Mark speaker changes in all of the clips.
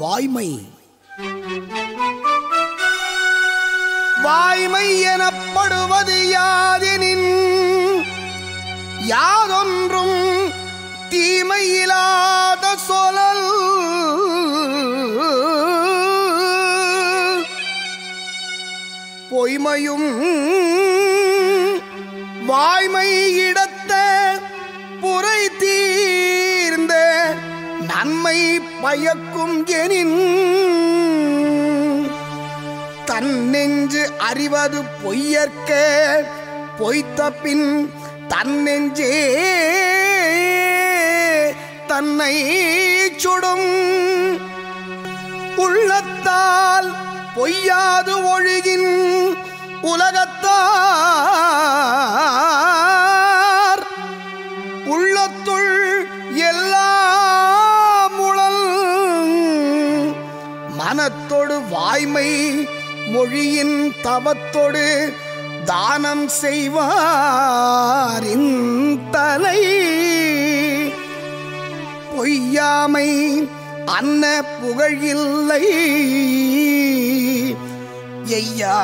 Speaker 1: வாய்மை வாய்மை எனப்படுவது யாதெனின் யாதொன்றும் தீமையில்லாத சொலல் பொய்மையும் வாய்மை இடத்த புரை தீ தம்மை பயக்கும் எனின் தன் நெஞ்சு அறிவது பொய்யற்க பொய்த்த பின் தன் நெஞ்சே தன்னை சுடும் உள்ளத்தால் பொய்யாது ஒழுகின் உலகத்தால் மனத்தொடு வாய்மை மொழியின் தவத்தொடு தானம் செய்வாரின் தலை பொய்யாமை அன்ன புகழ் இல்லை ஐயா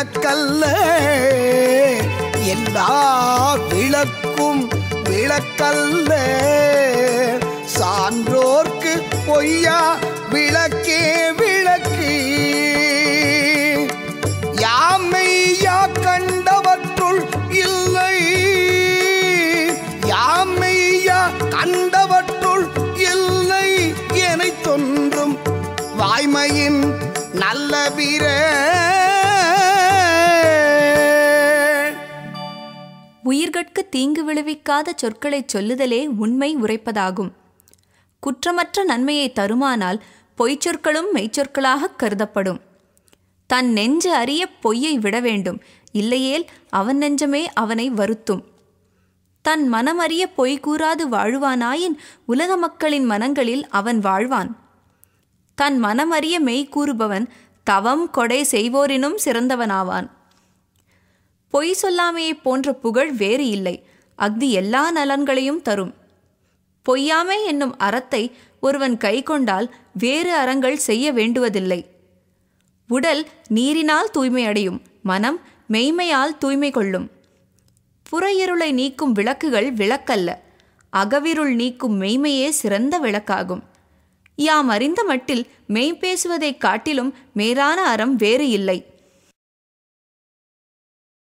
Speaker 1: விளக்கல்ல எல்லா விளக்கும் விளக்கல்ல சான்றோர்க்கு பொய்யா விளக்கே விளக்கு யாமையா கண்டவற்றுள் இல்லை யாமையா கண்டவற்றுள் இல்லை என தொன்றும் வாய்மையின் நல்ல பிற
Speaker 2: பிறர்கட்கு தீங்கு விளைவிக்காத சொற்களைச் சொல்லுதலே உண்மை உரைப்பதாகும் குற்றமற்ற நன்மையை தருமானால் பொய்ச்சொற்களும் மெய்ச்சொற்களாக கருதப்படும் தன் நெஞ்சு அறிய பொய்யை விட வேண்டும் இல்லையேல் அவன் நெஞ்சமே அவனை வருத்தும் தன் மனமறிய பொய் கூறாது வாழ்வானாயின் உலக மக்களின் மனங்களில் அவன் வாழ்வான் தன் மனமறிய மெய் கூறுபவன் தவம் கொடை செய்வோரினும் சிறந்தவனாவான் பொய் சொல்லாமையை போன்ற புகழ் வேறு இல்லை அக்தி எல்லா நலன்களையும் தரும் பொய்யாமை என்னும் அறத்தை ஒருவன் கை கொண்டால் வேறு அறங்கள் செய்ய வேண்டுவதில்லை உடல் நீரினால் தூய்மை அடையும் மனம் மெய்மையால் தூய்மை கொள்ளும் புறையிருளை நீக்கும் விளக்குகள் விளக்கல்ல அகவிருள் நீக்கும் மெய்மையே சிறந்த விளக்காகும் யாம் அறிந்த மட்டில் பேசுவதைக் காட்டிலும் மேலான அறம் வேறு இல்லை